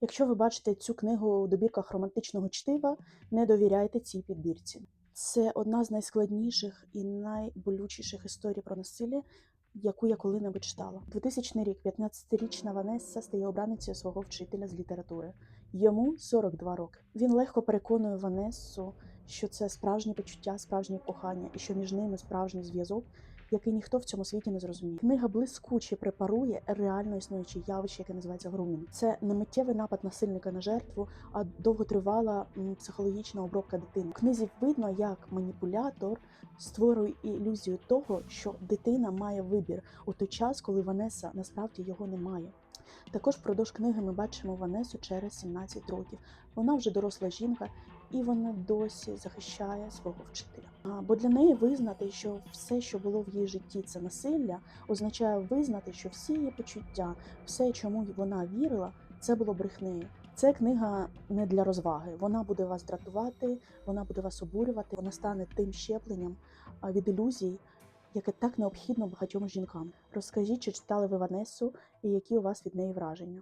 Якщо ви бачите цю книгу у добірках романтичного чтива, не довіряйте цій підбірці. Це одна з найскладніших і найболючіших історій про насилля, яку я коли-небудь читала. 2000 рік 15-річна Ванесса стає обраницею свого вчителя з літератури. Йому 42 роки. Він легко переконує Ванессу, що це справжнє почуття, справжнє кохання, і що між ними справжній зв'язок, який ніхто в цьому світі не зрозуміє. Книга блискуче препарує реально існуюче явище, яке називається грумінг. Це не миттєвий напад насильника на жертву, а довготривала психологічна обробка дитини. В книзі видно, як маніпулятор створює ілюзію того, що дитина має вибір у той час, коли Ванеса насправді його не має. Також впродовж книги ми бачимо Ванесу через 17 років. Вона вже доросла жінка, і вона досі захищає свого вчителя. Бо для неї визнати, що все, що було в її житті, це насилля, означає визнати, що всі її почуття, все, чому вона вірила, це було брехнею. Це книга не для розваги. Вона буде вас дратувати, вона буде вас обурювати, вона стане тим щепленням від ілюзій, яке так необхідно багатьом жінкам. Розкажіть, чи читали ви Ванесу і які у вас від неї враження?